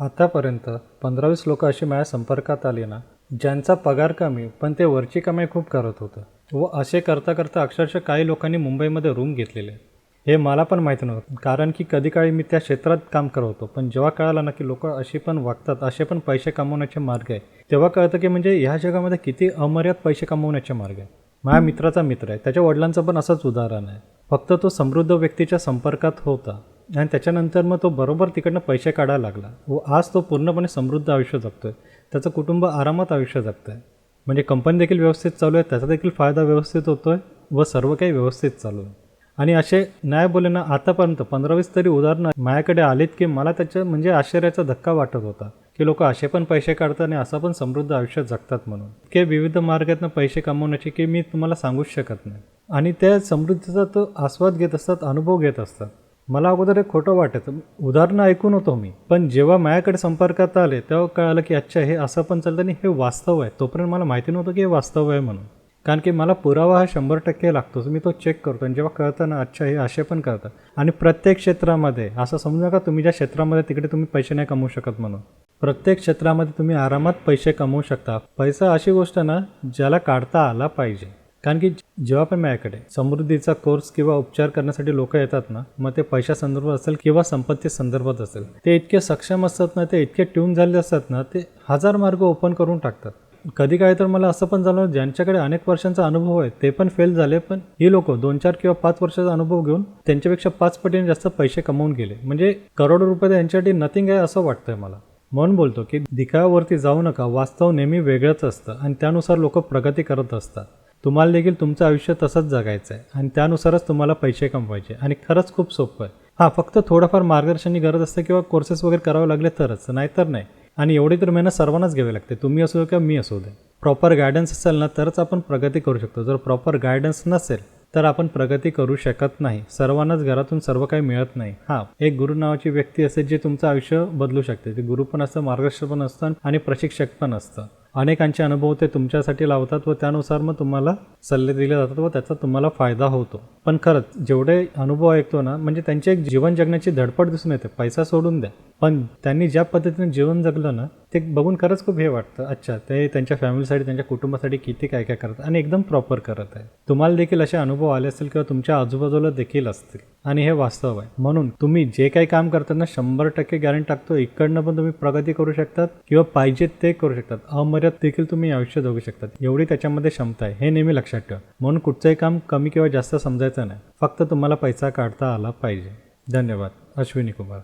आतापर्यंत पंधरावीस लोक अशी माझ्या संपर्कात आली ना ज्यांचा पगार कमी पण ते वरची कमाई खूप करत होतं. व असे करता करता अक्षरशः काही लोकांनी मुंबईमध्ये रूम घेतलेले. हे मला पण माहीत नव्हतं कारण की कधी काळी मी त्या क्षेत्रात काम करत होतो. पण जेव्हा कळालं ना की लोक अशी पण वागतात असे पण पैसे कमवण्याचे मार्ग आहे तेव्हा कळतं की म्हणजे ह्या जगामध्ये किती अमर्याद पैसे कमवण्याचे मार्ग आहे. माझ्या मित्राचा मित्र आहे त्याच्या वडिलांचं पण असंच उदाहरण आहे. फक्त तो समृद्ध व्यक्तीच्या संपर्कात होता. आणि त्याच्यानंतर मग तो बरोबर तिकडनं पैसे काढायला लागला. व आज तो पूर्णपणे समृद्ध आयुष्य जगतोय. त्याचं कुटुंब आरामात आयुष्य जगतं आहे म्हणजे कंपनी देखील व्यवस्थित चालू आहे त्याचा देखील फायदा व्यवस्थित होतो आहे व सर्व काही व्यवस्थित चालू आहे. आणि असे नाही बोले ना आतापर्यंत पंधरावीस तरी उदाहरणं माझ्याकडे आलीत की मला त्याच्या म्हणजे आश्चर्याचा धक्का वाटत होता की लोक असे पण पैसे काढतात आणि असं पण समृद्ध आयुष्य जगतात म्हणून. की विविध मार्गातनं पैसे कमवण्याचे की मी तुम्हाला सांगूच शकत नाही. आणि त्या समृद्धीचा तो आस्वाद घेत असतात अनुभव घेत असतात. मला अगोदर एक खोटं वाटायचं. उदाहरणं ऐकून होतो मी. पण जेव्हा माझ्याकडे संपर्कात आले तेव्हा कळालं की अच्छा हे असं पण चालतं आणि हे वास्तव आहे. तोपर्यंत मला माहिती नव्हतं की हे वास्तव आहे म्हणून. कारण की मला पुरावा हा शंभर टक्के लागतो मी तो चेक करतो आणि जेव्हा कळतं ना अच्छा हे असे पण करतात. आणि प्रत्येक क्षेत्रामध्ये असं समजू नका तुम्ही ज्या क्षेत्रामध्ये तिकडे तुम्ही पैसे नाही कमवू शकत म्हणून. प्रत्येक क्षेत्रामध्ये तुम्ही आरामात पैसे कमवू शकता. पैसा अशी गोष्ट ना ज्याला काढता आला पाहिजे. कारण की जेव्हा पण माझ्याकडे समृद्धीचा कोर्स किंवा उपचार करण्यासाठी लोक येतात ना मग ते पैशा संदर्भात असेल किंवा संपत्ती संदर्भात असेल ते इतके सक्षम असतात ना ते इतके ट्यून झाले असतात ना ते हजार मार्ग ओपन करून टाकतात. कधी काय तर मला असं पण झालं ज्यांच्याकडे अनेक वर्षांचा अनुभव आहे ते पण फेल झाले पण ही लोक दोन चार किंवा पाच वर्षाचा अनुभव घेऊन त्यांच्यापेक्षा पाच पटीने जास्त पैसे कमवून गेले. म्हणजे करोडो रुपये त्यांच्यासाठी नथिंग आहे असं वाटतंय मला. म्हणून बोलतो की दिखाव्यावरती जाऊ नका वास्तव नेहमी वेगळंच असतं आणि त्यानुसार लोक प्रगती करत असतात. तुम्हाला देखील तुमचं आयुष्य तसंच जगायचं आहे. आणि त्यानुसारच तुम्हाला पैसे कमवायचे आणि खरंच खूप सोपं आहे. हां फक्त थोडंफार मार्गदर्शनची गरज असते किंवा कोर्सेस वगैरे करावे लागले तरच. नाहीतर नाही. आणि एवढी तर मेहनत सर्वांनाच घ्यावी लागते. तुम्ही असो किंवा मी असू दे. प्रॉपर गायडन्स असेल ना तरच आपण प्रगती करू शकतो. जर प्रॉपर गायडन्स नसेल तर आपण प्रगती करू शकत नाही. सर्वांनाच घरातून सर्व काही मिळत नाही. हां एक गुरु नावाची व्यक्ती असेल जे तुमचं आयुष्य बदलू शकते. ते गुरु पण असतं मार्गदर्शक पण असतं आणि प्रशिक्षक पण असतं. अनेकांचे अनुभव ते तुमच्यासाठी लावतात व त्यानुसार मग तुम्हाला सल्ले दिले जातात व त्याचा तुम्हाला फायदा होतो. पण खरंच जेवढे अनुभव ऐकतो ना म्हणजे त्यांची एक जीवन जगण्याची धडपड दिसून येते. पैसा सोडून द्या. पण त्यांनी ज्या पद्धतीने जीवन जगलं ना ते बघून खरंच खूप हे वाटतं. अच्छा ते त्यांच्या फॅमिलीसाठी त्यांच्या कुटुंबासाठी किती काय काय करतात आणि एकदम प्रॉपर करत आहे तुम्हाला देखील असे अनुभव आले असतील किंवा तुमच्या आजूबाजूला देखील असतील. आणि हे वास्तव आहे. म्हणून तुम्ही जे काही काम करताना शंभर टक्के गॅरंटी टाकतो. इकडनं पण तुम्ही प्रगती करू शकतात किंवा पाहिजे ते करू शकतात. अमर्याद देखील तुम्ही आयुष्य जगू शकतात. एवढी त्याच्यामध्ये क्षमता आहे. हे नेहमी लक्षात ठेवा. म्हणून कुठचंही काम कमी किंवा जास्त समजायचं नाही. फक्त तुम्हाला पैसा काढता आला पाहिजे. धन्यवाद. अश्विनी कुमार.